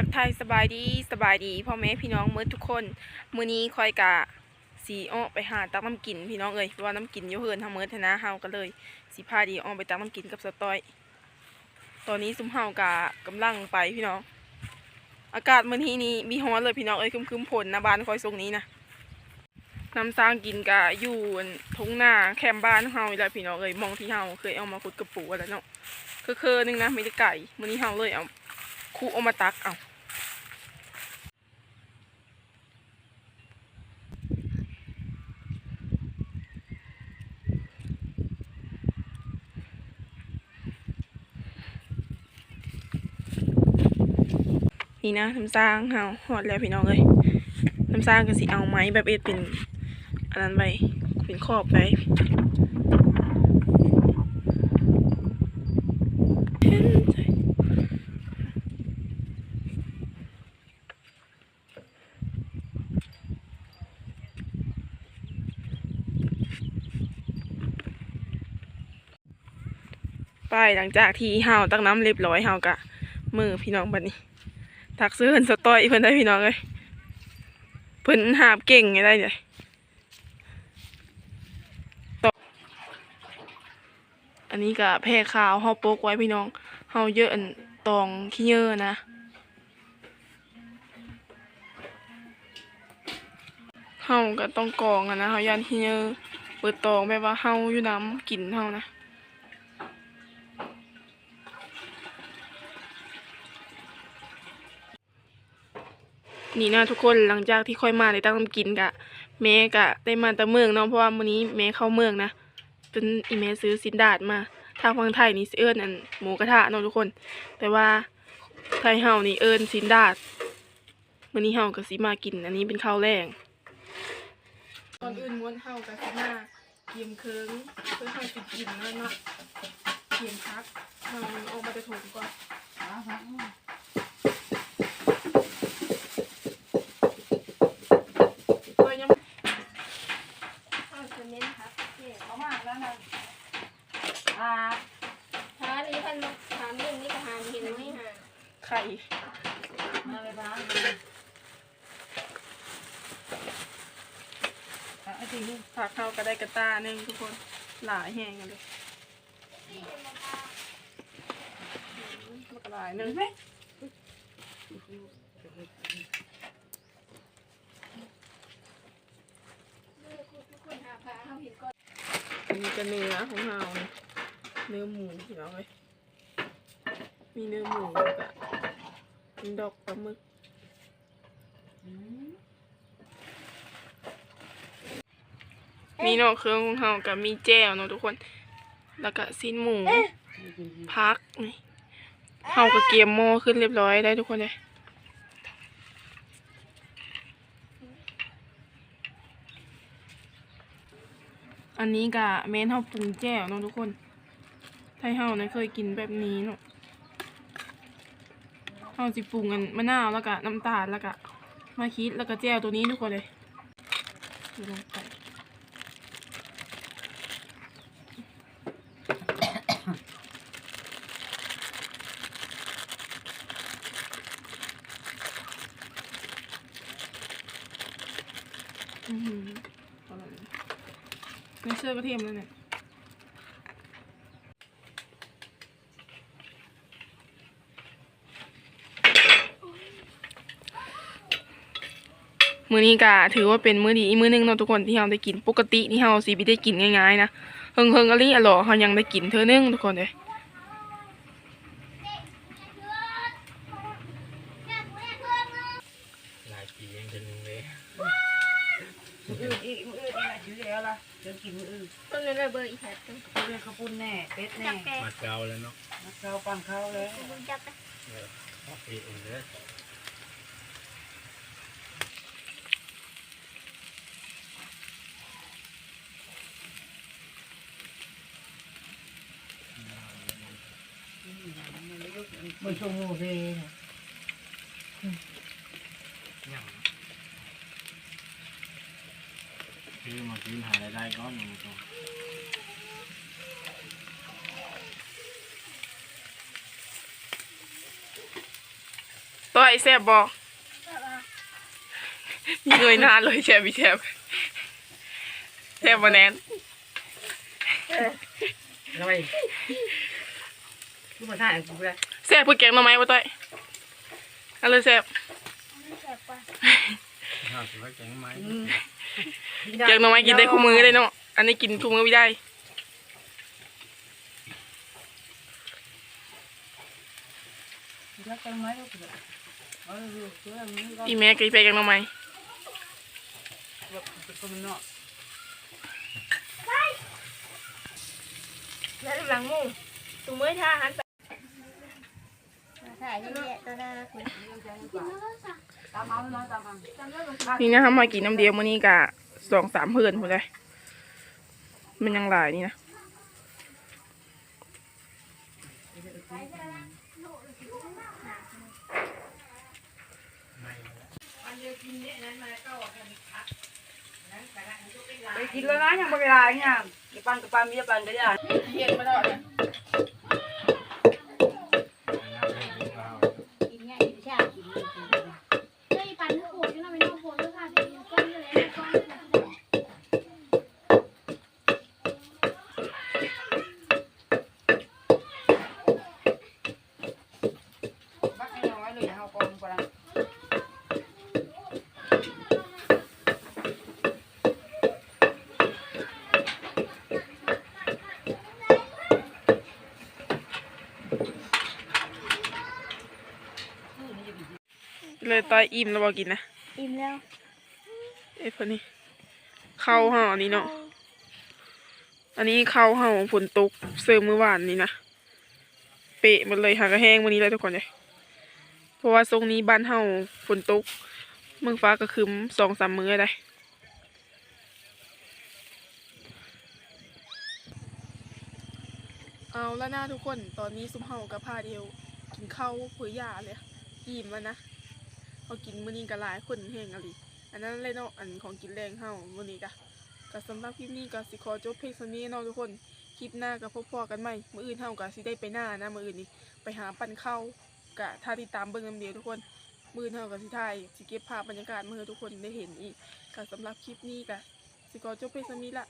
ทักทายสบายดีสบายดีพ่อแม่พี่น้องเมื่อทุกคนมื้อนี้คอยกะสีอ้อไปหาตักน้ำกินพี่น้องเอ้ยเพราะว่าน้ำกินอยู่เฮือนทางเมื่อทนะเฮาก็เลยสิพาดีอ้อไปตักน้ำกินกับสตอย ตอนนี้ซุ้มเฮากะกำลังไปพี่น้อง อากาศมื้อนี้นี่มีฮ้อนเลยพี่น้องเอ้ยคึมๆฝนนะบ้านคอยทรงนี้นะน้ำสร้างกินกะอยู่ทุ่งนาแคมบ้านเฮานี่แหละพี่น้องเอ้ยมองที่เฮาเคยเอามาขุดกระปูอะไรเนาะคือคือๆนึงนะไม่ได้ไก่มื้อนี้เฮาเลยเอา ครูเอมาตักเอานี่นะน้ำสร้างเฮาหอดแล้วพี่น้องเลยน้ำสร้างก็สิเอาไม้แบบเอ็ดเป็นอันนั้นไปเป็นขอบไปเห็นใจ ไปหลังจากที่เฮาตักน้ำเรียบร้อยเฮากะมือพี่น้องบัดนี้ทักซื้อเพิ่นสตอยเพิ่นได้พี่น้องเลยเพิ่นหาบเก่งไงได้เลยตออันนี้กะแพร่ขาวเฮาโปกไว้พี่น้องเฮาเยอะอันตองขี้เยอะนะเฮาก็ต้องกรองอะนะเฮายันขี้เยอะเปิดตองแบบว่าเฮาอยู่น้ำกินเฮานะ นี่นะทุกคนหลังจากที่ค่อยมาได้ตั้งน้ำกินกะแม่กะได้มาแต่เมืองเนาะเพราะว่ามื้อนี้แม่เข้าเมืองนะจนอีแม่ซื้อสินดาดมาทางฝั่งไทยนี่เอิ้นอันหมูกระทะเนาะทุกคน แต่ว่าไทยเฮานี่เอิ้นสินดาดมื้อนี้เฮาก็สิมากิน อันนี้เป็นข้าวแรงก่อนอื่นม้วนเฮาก็สิมาเกียมเคิงเพื่อเฮาสิกินแล้วเนาะเกียมพักเฮาออกมาแต่ถุงก่อน ก็ยัง ข้าวจะเน้นครับเนี่ย เขามากแล้วนะอ่า หานี้พันลูกถามเรื่องนี้ก็หาเห็นไหมหา ไข่อะไรบ้างอะไอ้ทีนี้ผักเข้าก็ได้กระตาหนึ่งทุกคนหลายแห้งกันเลยมันก็หลายหนึ่งไหมทุกคนหาพาเขาเห็นก่อนอันนี้ก็เนื้อของเราเนี่ยเนื้อหมูพี่น้องเลยมีเนื้อหมูแล้วกับมี ดอกปลาหมึกอืมมีเนอกเครื่องของเรากับมีแจ่วเนาะทุกคน แล้วก็สิ้นหมูพักนี่เราก็เกียมหม้อขึ้นเรียบร้อยได้ทุกคนเลยอันนี้กะเมนเฮาปรุงแจ่วเนาะทุกคน ไทยเฮาเนี่ยเคยกินแบบนี้เนาะ เฮาสิปรุงกันมะนาวแล้วก็น้ำตาลแล้วก็มาคิดแล้วก็แจ่วตัวนี้ทุกคนเลยลงไปอือหือเนี่ไม่เชื่อกระเทียมแล้วเนี่ย มื้อนี้ก็ถือว่าเป็นมื้อดีอีกมื้อหนึงเนาะทุกคนที่เราได้กินปกตินี่เราสิบ่ได้กินง่ายๆนะเฮิงเฮิงๆอะลิอะหลอเรายังได้กินเทื่อนึงทุกคนเลยหลายปียังจะนึงเลยมืออื่นอีกมืออื่นอีกอยู่แล้วล่ะเดินกินมืออื่นต้นเลยเบอร์อีกแถบนึงมืออื่นข้าวปุ้นแน่เป็ดแน่จับแกมาเกาแล้วเนาะมะข้าวปั้นข้าวแล้วมึงจับไปเออเอาไปเองเลย มือชงโมเดลยังคือมาคืนหารายได้ก้อนหนึ่งตัวต่อยแซ่บบ่เงยหน้าเลยแซ่บพี่แซ่บแซ่บบ่แนนทำไมลูกมาถ่ายกูเลย แซ่บเพื่อแกงหน่อไม้บ่ต่อยเอันเลยแซ่บข้าวสวยแกงไม้แกงหน่อไม้กินได้คู่มือเลยเนาะอันนี้กินคู่มือไม่ได้รักกันไหมลูกเอาดูเชื่อมึงก็อีแม่ก็อีไปแกงหน่อไม้แบบเป็นคนนอกแล้วหลังมุงตุ้มเมื่อท่าหันไป ถ่ายนี่แหละตัวน่ารักเลยตามเอาเนาะตามเอานี่นะคะมากินน้ำเดียวมื้อนี้กะสองสามเพื่อนหมดเลย มันยังหลายนี่นะไปกินแล้วนะยังไม่ได้เนี่ยจะปันกับปันมีปันก็ได้เย็นมาแล้วเนี่ย กินง่ายกินชากินเฮ้ยปันทุกคนที่เราไปนอกโพสต์ค่ะจะมีก้อนเลยก้อนเลย บักให้น้อยเลยเอากองกำลัง เลยต่อยอิ่มแล้วบอกินนะอิ่มแล้วเอ้ยพอนี้ข้าวห่ออันนี้เนาะอันนี้ข้าวห่อฝนตกเสริมเมื่อวานนี้นะเปะหมดเลยหากระแห้งวันนี้เลยทุกคนเลยเพราะว่าทรงนี้บ้านเฮาฝนตกเมืองฟ้าก็คืมสองสามมื้อได้เอาแล้วนะทุกคน ตอนนี้ซุมเฮากับพาเดียว กินข้าวเผือยาเลย อิ่มแล้วนะ พอกินมื้อนี้ก็หลายคนแห้งอะไรอันนั้นเลยเนาะอันของกินแรงเฮามื้อนี้ก็ก็สำหรับคลิปนี้ก็สิขอจบเพลงเท่านี้เนาะทุกคนคลิปหน้าก็พบพอกันใหม่มื้ออื่นเฮาก็สิได้ไปหน้านะมื้ออื่นนี่ไปหาปั่นข้าวก็ถ้าติดตามเบิ่งนำเดียวทุกคนมื้ออื่นเฮาก็สิถ่ายสิเก็บภาพบรรยากาศมาให้ทุกคนได้เห็นอีกก็สำหรับคลิปนี้ก็สิขอจบเพลงเท่านี้ละ